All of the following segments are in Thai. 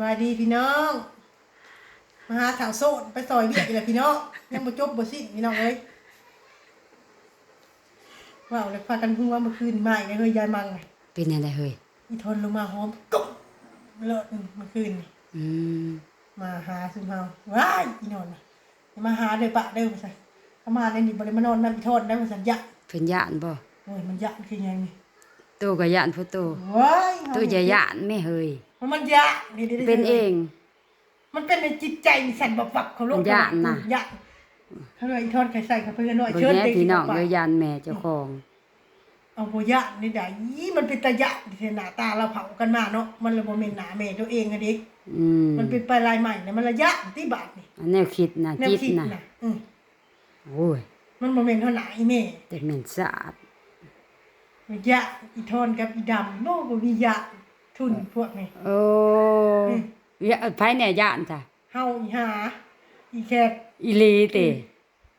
บายดีพี่น้องมาหาถาวโซนไปซอยเวียกอีกแล้วพี่น้องยังบ่จบบ่สิ้นพี่น้องเอ้ยว้าวแล้วพากันพึ่งว่าเมื่อคืนมาอีกแล้วเฮ้ยยายมังน่ะเป็นยังไงเฮ้ยอีทนลงมาหอมกุ๊บเลิศเมื่อคืนนี่อืมมาหาซุมเฮาว้ายอีนอนน่ะอย่ามาหาเด้อปะเด้อว่าซั่นเขามาในนี่บ่ได้มานอนนำอีทนได้ว่าซั่นยะเพิ่นย่านบ่โอ้ยมันยะคือหยังนี่โตก็ย่านผู้โตว้ายโตอย่าย่านแม่เฮ้ย มันมันยะนี่ๆๆเป็นเอง มันเป็นในจิตใจมันสั่นบับๆเขาโลกมันยะน่ะยะเขาเลยอีทอนไข่ใส่เขาเพื่อนหน่อยบ่เชิญแย่เด็กพี่น้องไปเอ้ยย่านแม่เจ้าของเอาโบยะนี่ได้ยี่มันเป็นตะยะที่หน้าตาเราเผากันมาเนาะมันเลยโมเมนหนาแม่ตัวเองอะดิอืมมันเป็นไปลายใหม่เนี่ยมันระยะที่บาทนี่อันแนวคิดน่ะแนวจิตคิดน่ะน่ะอืมโอ้ยมันโมเมนเท่าไหนแม่แต่แม่นสะอาดระยะอีทอนกับอีดำโน่บ่มียะ ทุนพวกนี้โอ้อืมยะไผเนี่ยย่านจ้ะเฮาอีหาอีแขกอีหลีติ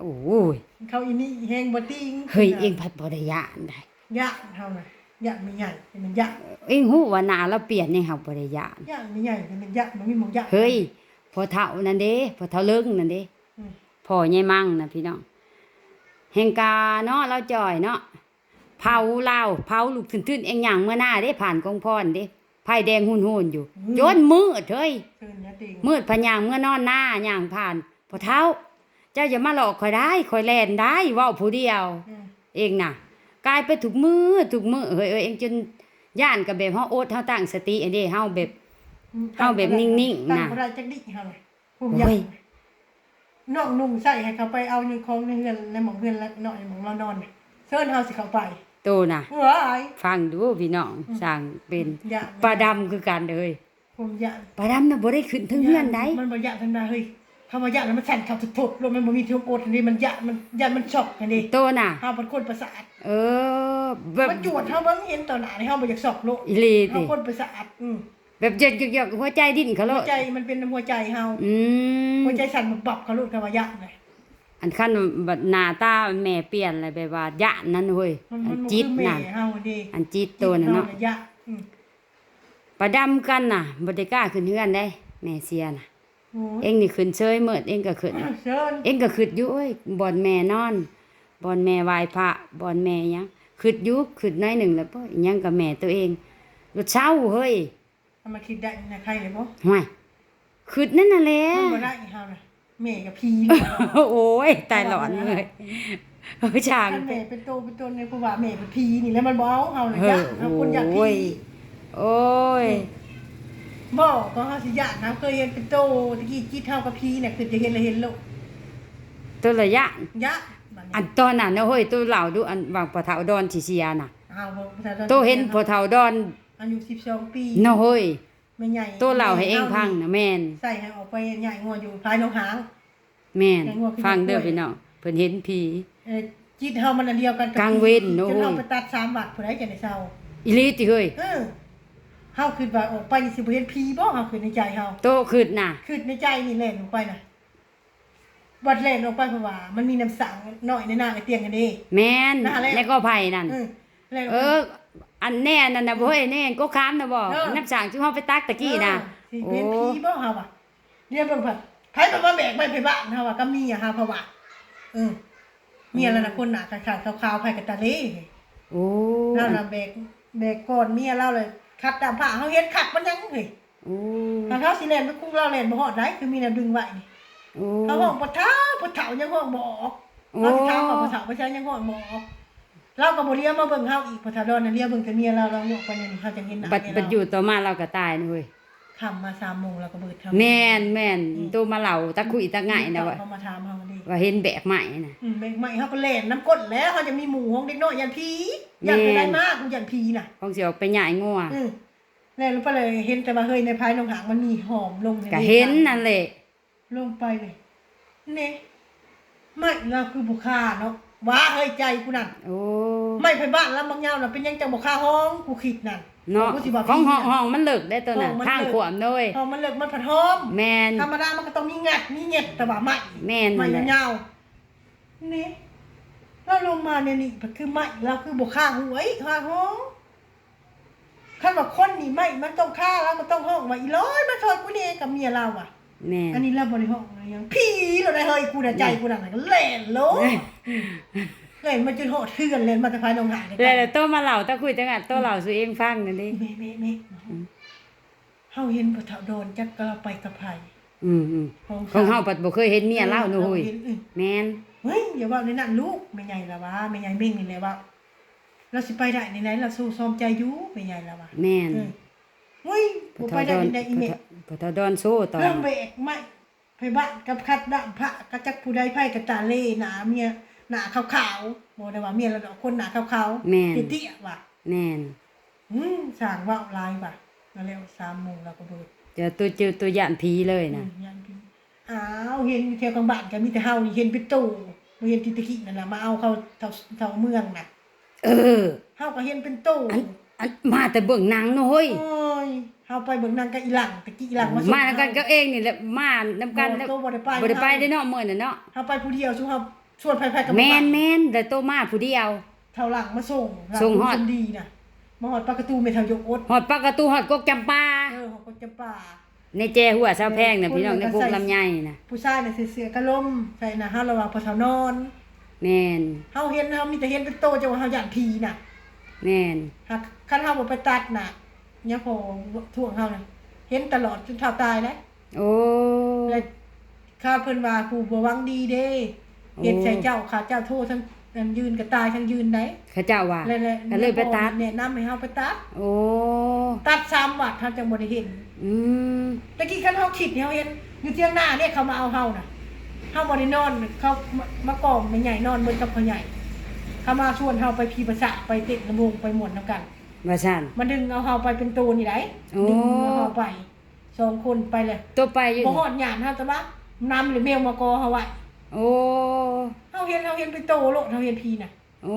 โอ้ยเขาอีนี่อีแหงบ่ติงเฮ้ยเองพัดบ่ได้ย่านได้ยะเท่าน่ะยะไม่ใหญ่เป็นมันยะเองฮู้ว่าหน้าเราเปลี่ยนยังเฮาบ่ได้ย่านยะไม่ใหญ่เป็นมันยะมันมีหมองยะเฮ้ยพอเฒ่านั่นเด้พอเฒ่าเลิงนั่นเด้อืมพ่อใหญ่มั่งนะพี่น้องแห่งกาเนาะเราจ่อยเนาะเผาลาวเผาลูกทื่นๆเองหยังเมื่อหน้าได้ผ่านกองพรเด้ไผแดงหุ่นๆอยู่จนมืดเฮ้ยเชิญยะติงมืดพะยางเมื่อนอนหน้าย่างผ่านพอเท้า เจ้าอย่ามาหลอกข่อยได้ข่อยแล่นได้เว้าผู้เดียวอืมเองน่ะกลายไปถูกมือถูกมือเฮ้ยเอ้ยเองจนย่านกับแบบเฮาโอดเฮาตั้งสติอันนี้เฮาแบบเอาแบบนิ่งๆตั้น่ะงบ่ได้จักดิเฮาเลยผู้โอ้ยใหญ่น้องนุ่งใส่ให้เขาไปเอาในของในเฮือนในหม่องเฮือนแล้วเนาะในหม่องเรานอนน่ะเชิญเฮาสิเข้าไป โตน่ะ ว้ายฟังดูพี่น้องสร้างเป็นย่านปลาดำคือกันเด้ยผมย่านปลาดำน่ะบ่ได้ขึ้นถึงเฮือนได้มันบ่ย่านทันได้เฮ้ยคำว่าย่านแล้วมันสั่นเข้าทุบๆลงมันบ่มีที่อดอันนี้มันย่านมันย่านมันช็อกอันนี้โตน่ะ เฮาเป็นคนประสาทเออแบบมันจวดเฮาเบิ่งเห็นต่อหน้านี่เฮาบ่อยากสอกโลกอีหลีเฮาติคนประสาทอืมแบบเยกๆๆหัวใจดิ้นเขาโลหัวดใจมันเป็นหัวใจเฮาอืม หัวใจสั่นบับๆเขาโลดคำว่าย่านเลย อันคันบัดหน้าตาแม่เปลี่ยนอะไรแบบว่าย่านนั่นเว้ยมันอัมันนบ่จิตคือแม่น่ะเฮาเด้อันจิตตัวน่ะเนาะ จิตฮยะอืมปลาดำกันน่ะบ่ได้กล้าขึ้นเฮือนได้ แม่เสียน่ะ โอ้ยเอ็งนี่ขึ้นเชยเมิดเอ็งก็ขึ้น เชิญเอ็งก็ขึ้นอยู่เอ้ยบ่อนแม่นอนบ่อนแม่ไหว้พระบ่อนแม่หยังขึ้นอยู่ขึ้นหน้อยหนึ่งแล้วบ่หยังกับแม่ตัวเองรถเช้าเฮ้ยเอามาคิดได้นะใครเลยบ่ห่วยขึ้นนั่นน่ะแหละมันบ่ได้อีเฮาน่ะ แม่กับพี่เลยโอ้ยตายหลอนเลยเฮ้ยช่าง ท่านแม่เป็นโตเป็นตนในผู้ว่าแม่เป็นพี่นี่แล้วมันบ่เอาเฮาน่ะเฮ้ยะยเฮาคนอยากโอ้ยพี่โอ้ยบ่ก็เฮาสิยะนะเคยเห็นเป็นโตตะกี้จิตเฮากับพี่น่ะคือจะเห็นแล้วเห็นโลกตัวระยะ ยะบัดอันี้นตอนนั้นนะเฮ้ยตัวเหล่าดูอันวางปะเทาดอนสิเสียน่ะเฮาบ่ประชาชนตัวเห็นปะเทาดอนอายุ12ปีเนาะเฮ้ย แม่ใหญ่ตัวเหล่าให้เองพังนะแม่นใส่ให้ออกไปใหญ่งัวอยู่ภายหนองหาง แม่นแกงวัวขึ้นฟังเด้อด้วยพี่น้องเพิ่นเห็นผีเอ่อจิตเฮามันอันเดียวกันบกลางเว้นจโอ้ยนเฮาไปตัด3วัดผู้ใดจะได้เศร้าอีหลีติเฮ้ยเออเฮาคิดว่าออกไปนี่สิบ่เห็นผีบ่เฮาคิดในใจเฮาโตขึ้นน่ะคิดในใจนี่แล่นออกไปน่ะบัดแล่นออกไปเพราะว่า มันมีน้ำสังน้อยในหน้าไอ้เตียงกันเด้แม่นน่าแหละแล้วก็ไผนั่นเออแล่นกเอไปอ อันแน่นั่นน่ะบ่เฮ้ยแน่ก็ค้ามน่ะบ่เออ น้ำสางที่เฮาไปตักตะกี้น่ะเออโอ้สิเป็นผีบ่เฮาอะเรียนเบิ่งผัดไผบอกว่าแบกไปไปบ้านเฮาว่าก็มีอะเฮาเพราะว่าเออเมียแล้วนะคนหน้าขาดๆขาวๆไผกับตาเล่โอ้นั่นน่ะแบกแบกก่อนเมียเราเลยคัดตามผ้าเฮาเฮ็ดคักมันยังเฮ้ยโอ้ถ้าเขาสิแล่นไปคุ้งเราแล่นบ่ฮอดได้คือมีแนวดึงไว้นี่โอ้เขาห้องปะเท้าปะเท้ายังห้องบ่ออก โอ้เราสิถามว่าปะเท้าปะเท้ายังห้องบ่ออก เราก็บ่เลี้ยงมาเบิ่งเฮาอีกปะเท้าดอนน่ะเลี้ยงเบิ่งแต่เมียเราเราเนี่ยไปนี่เฮาจะเห็นหน้าบัดเมียบัดอเรายู่ต่อมาเราก็ตายนี่เว้ยค่ำมา3โมงเราก็เบิดเฮาแม่นแม่นโตมาเล่าตะคุยตะง่ายนะว่าเขามาถามเฮาดิว่าเห็นแบกใหม่น่ะอืมแม่งไม่เฮาก็แล่นน้ำก้นแล้วเฮาจะมีหมู่ของเด็กน้อยยันผียันไปได้มากกูยันผีน่ะของสิออกไปใหญ่งัวอือแล้วรู้ปะเลยเห็นแต่ว่าเฮ้ยในภายนองหางมันมีหอมลงในก็เห็นนั่นแหละลงไปเลยนี่ไม่เราคือบุค่าเนาะ ว้าเฮ้ยใจกูนั่นโอ้ไม่ไปบ้านแล้วบางยาวน่ะเป็นยังจังบุค่าห้องกูคิดนั่นเนาะกูสิบอกของห้องพี่ห้องมันเลิกได้ตัวน่ะห้องมันข้างเลิกขวามด้วยห้องมันเลิกมันผัดหอมแม่นธรรมดามันก็ต้องมีงัดมีเงียบแต่ว่าไม่แม่นไม่นั่นแหละยาวๆนี่เราลงมาเนี่ยนี่มันคือไม่เราคือบุค่าหวยค่าห้องคันว่าคนนี่ไม่มันต้องฆ่าแล้วมันต้องห้องว่าอีร้อยมาซอยกูนี่กับเมียเราอะ แม่นอันนี้เราบ่ได้ห้องอะไรหยังพี่เราได้เฮ้ยกูน่ะใจกูน่ะก็แล่นโลเล่นมาจนโหดเทือนเล่นมาแต่ภายนองหาเลยแล้วโตมาเล่าตะคุยจังอะโตเล่าสู่เองฟังนั่นดิแม่แม่แม่เฮาเห็นบ่เฒ่าโดนจักก็เราไปกับไผอืมอืมของเฮาปัดบ่เคยเห็นเมียเล่าเนาะเฮ้ยเห็นอือแม่นเฮ้ยอย่าว่าในนั้นลูกแม่ใหญ่ละว่าแม่ใหญ่เม่งนี่แหละว่าเราสิไปได้ในไหนเราสู้ซ้อมใจอยู่แม่ใหญ่ละว่าแม่น เออเฮ้ยบ่ไปได้ในไหนอีเมฆพอทอดอนโซ่ตอนเริ่มเบรกไม่ไปบ้านกับคัดด่านพระกระจักผู้ใดไพ่กระตาเล่หนาเมียหนาขาวๆบ่ได้ว่าเมียระดอกคนหนาขาวๆแม่นเตี้ยๆว่ะแม่นอืมสั่งว่าลายว่ะแล้วแล้ว3โมงแล้วก็เบิดเดี๋ยวตัวเจอตัวย่านผีเลยนะอืมยันพี่อ้าวเห็นเที่ยวกลางบ้านก็มีแต่เฮานี่เห็นเป็นตู้บ่เห็นที่ตะกี้นั่นน่ะมาเอาเข้าเท่าเท่าเมืองน่ะเออเฮาก็เห็นเป็นตู้ อันอันมาแต่เบิ่งหนังเนาะเฮ้ย โอ้ยเฮาไปเบิ่งหนางกับอีหลังตะกี้อีหลังมาส่งมานํกันก็เองนี่แหละมานำกันบ่โตบ่ได้ไปบ่ได้ไปได้เนาะมื้อน่ะเนาะเฮาไปผู้เดียวซุเฮาชวนไผๆกับแม่นแม่นแต่โตมาผู้เดียว เท่าหลังมาส่งหลัส่งฮอด คนดีน่ะมาฮอดปากประตูเมทัลยกอดฮอดปากประตูฮอดกกจำปา เออเขาก็จะป่าในแจหัวซาวแพงน่ะพี่น้องในกกลำไยน่ะผู้ชายน่ะใส่เสื้อกะลมใส่น่ะเฮาระวังพอเท่านอนแม่นเฮาเห็นเฮามีแต่เห็นเป็นโตจังว่าเฮาย่านผีน่ะ แม่นหากคันเฮาบ่ไปตัดน่ะเนี่ยพอท่วงเฮาน่ะเห็นตลอดจนเท่าตายนะโอ้แล้วข้าเพิ่นว่าผู้บ่หวังดีเด้โอ้เฮ็ดใส่เจ้าข้าเจ้าโทษทั้งทั้งยืนก็ตายทั้งยืนได้เขาเจ้าว่าแล้วก็เลยไปตัดแนะนำให้เฮาไปตัด โอ้ ตัด3วัดเฮาจังบ่ได้เห็น อืมตะกี้คันเฮาคิดเนี่ยเฮาเห็นอยู่เที่ยงหน้าเนี่ยเขามาเอาเฮาน่ะเฮาบ่ได้นอน เขามามากองแม่ใหญ่นอนบนกับพ่อใหญ่ เขามาชวนเฮาไปพีภาษาไปเต้นระวงไปม่วนนํกัน ว่าซั่นมาดึงเอาเฮาไปเป็นตูนี่ได้โอ้ ดึงเอาเฮาไปสองคนไปเลยตัวไปอยู่บ่ฮอดหยานเฮาแต่ว่านำหรือแมวมากอเฮาไว้โอ้เฮาเห็นเฮาเห็นเป็นโตโลดเฮาเห็นพีน่ะโอ้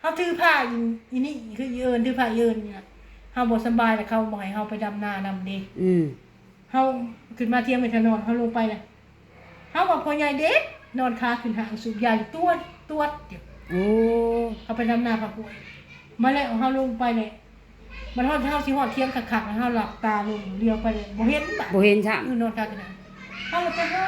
เฮาถือผ้าอีอีนี่คืออีเอิญถือผ้าอีเอิญเนี่ยเฮาบ่สำบายแล้วเขาบ่ให้เฮาไปดำนานำเด้ อืมเฮาขึ้นมาเที่ยงไปทางนอนเฮาลงไปเลยเฮาว่าพ่อใหญ่เด็กนอนขาขึ้นหางสูบยาอยู่ตัวตัวเดี๋ยว โอ้เอาไปดำนาผักหวยมาแล้วเฮาลงไปเลยมันฮอดเฮาสิฮอดเที่ยงคักๆแล้วเฮาหลับตาลงเลี้ยวไปเลยบ่เห็นปะบ่เห็นซ้ํเออนอนขาขึ้นหางเฮาเลยไปหา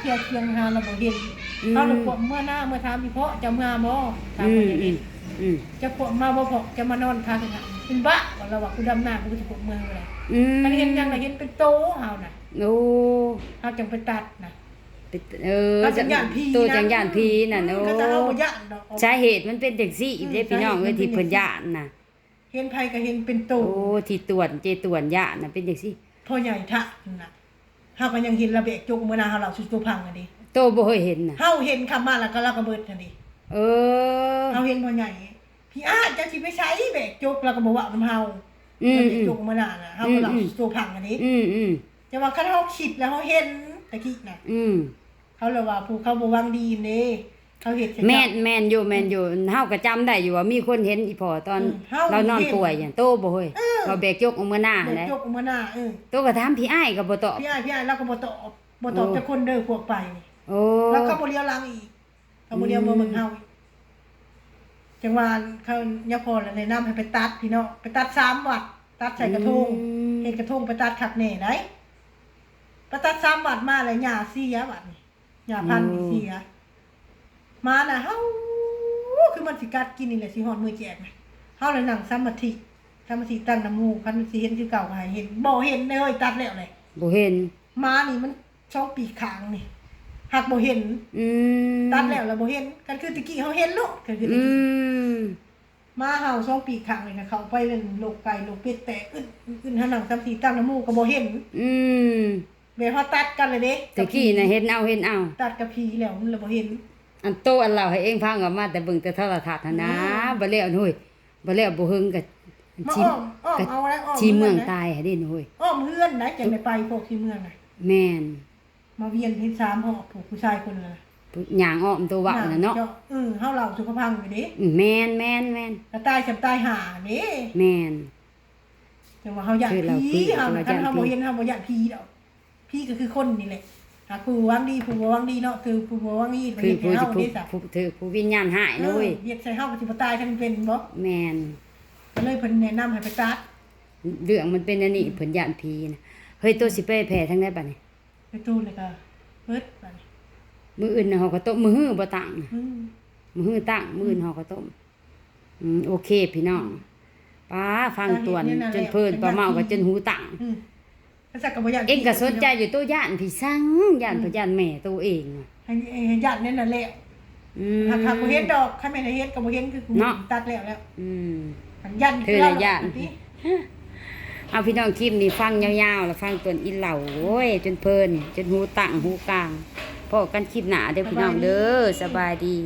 เที่ยงเที่ยงหาแล้วบ่เห็นอืมเฮาเลยพวกเมื่อหน้าเมื่อถามอีเพาะจะมาบ่ถามอืพ่อมใหญ่อืเด็มกอืมจะพวกมาบ่พอจะมานอนขาขึ้นหางเป็นบ้าว่าเราว่ากูดำนากูจะพวกเมืองเลยอืมมันเห็นยังน่ะเห็นเป็นโตเฮาน่ะโอ้เฮาจังไปตัดน่ะ เออเราจังย่านพีตัวจังย่านพีน่ะโอ้ก็จะเอาบ่ย่านดอกสาเหตุมันเป็นจังซี่อีเด้พี่น้องเอ้ยที่เพิ่นย่านน่ะ เห็นไผก็เห็นเป็นโตโอ้ที่ตรวจเจตรวจย่านน่ะเป็นจังซี่ พ่อใหญ่ทะนั่นน่ะเฮาก็ยังเห็นระเบียกจุกมื้อหนาเฮาเราสุดตัวพังอันนี้โตบ่เคยเห็นน่ะ เฮาเห็นคำมาแล้วก็เราก็เบิดอันนี้เออ เฮาเห็นพ่อใหญ่พี่อาจะสิไปใช้แบกจุกแล้วก็บ่ว่านํเฮาอืมระเบียอืกมจุกมื้อหนาน่ะเฮาก็เราอืมสุดตัวพังอันนี้ อืมอืม แต่ว่าคันเฮาคิดแล้วเฮาเห็น ตะกี้น่ะ อืมเขาเลยว่าผู้เขาบ่หวังดีนี่เขาเฮ็ดให้แม่นเจ้าแม่นอยู่แม่นอยู่เฮาก็จำได้อยู่ว่ามีคนเห็นอีพ่อตอน อืมเฮาเรานอนเห็น ป่วยหยังโตบ่เฮ้ยเออเราแบกยกออกมาหน้าแบแหกละจุกมื้อหนาเออโตก็ถามพี่อ้ายก็บ่ตอบ พี่อ้ายพี่อ้ายเราก็บ่ตอบบ่ตอบโอ้จักคนเด้อพวกไปนี่โอ้ แล้วเขาบ่เลี้ยวหลังอีกเขาบ่เลี้ยวมาเมืองเฮาอีกจังหวะเขาย่าพอแล้วแนะนำให้ไปตัดพี่น้องไปตัดสามวัดตัดใส่กระทงอืมเฮ็ดกระทงไปตัดขักแหน่ได้ ไปตัดสามวัดมาแล้วหญ้าเสียบัดนี่หญ้าพันธุ์นี่เสียมาน่ะเฮาคือมันสิกัดกินนี่แหละสิฮอดมื้อแจกน่ะเฮาเลยนั่งสมาธิสมาธิตั้งน้ำมูกคันสิเห็นคือเก่าก็ให้เห็นบ่เห็นเลยตัดแล้วเลยบ่เห็นมานี่มันช่องปีกขางนี่หักบ่เห็น อืมตัดแล้วแล้วบ่เห็นกันคือตะกี้เขาเห็นลูกกันคือตะอืกี้มมาเห่าช่องปีกขางเลยค่ะเขาไปเล่นโลกไก่โลกเป็ดแตกอึดอึดหันหนังซ้ำสีตั้งน้ำมูกก็บ่เห็น อืม เบเขาตัดกันเลยเด้ตะกี้น่ะเห็นเอาเห็นเอา ตัดกับผีแล้วมันเลยบ่เห็น อันโตอันเล่าให้เองฟังก็มาแต่เบิ่งแต่โทรทัศน์หั่นนะอืมบ่แล้วนุ้ยบ่แล้วบ่หึงก็มาชิอ้อมอ้อมเอาแล้วอ้อมชีเมืองนะตายให้ดินุ้ยอ้อมเฮือนนะจังได้ไปพวกที่เมืองน่ะแม่นมาเวียนเห็นสามหอบผูกผู้ชายคนนึงน่ะหยังอ้อมตัวว่าน่ะเนาะจ้เออเฮาเราสุขภาพอยู่เด้อืมแม่นแม่นแม่นกระตายจำตายหาเด้แม่นจังว่าเฮาอยากคือเราผีคือเฮาเราคันย้านเฮาผีบ่เห็นเฮาบ่อยากผีดอก ผีก็คือคนนี่แหละหากผู้หวังดีผู้บ่หวังดีเนาะคือผู้บ่หวังดีไปคือเฮ็ดให้ผู้เฮาผู้เด้จ้ะผู้ถือผู้วิญญาณหายเอนุ้อยเฮ็ดใส่เฮาก็สิบ่ตายทั้งเป็นบ่แม่นก็เลยเพิ่นแนะนำให้ไปตัดเรื่องมันเป็นอันนี้เพิ่นย่านผีนะเฮ้ยตัวสิไปแผ่ทางใดบัดนี้ไปตู้เลยก็เปิดบัดนี้มื้ออื่นน่ะเฮาก็ต้มมื้อฮื้อบ่ตั้งนะอืมมื้อฮื้อตั้งมื้ออื่นเฮาก็ต้มอืมโอเคพี่น้องป้าฟังตวนจนเพิ่นป้าเมาก็จนหูตั้ง อืม ภาษากับบ่ย่านเองก็สนใจอยู่ตัวย่านพี่สังย่านพย่านแม่ตัวเองอะให้ให้ญาตินั่นน่ะแหละอืมหากหากบ่เห็นดอกใครไม่ได้เฮ็ดก็บ่เห็นคือกูเนาะตัดแล้วแล้วอืมอันยันเธอน่ะย้านนี่เอาพี่น้องคลิปนี้ฟังยาวๆแล้วฟังตวนอีเหล่าโอ้ยจนเพลินจนหูตั้งหูกลางพอกันคลิปหนาเด้อพี่น้องเด้อสบายดี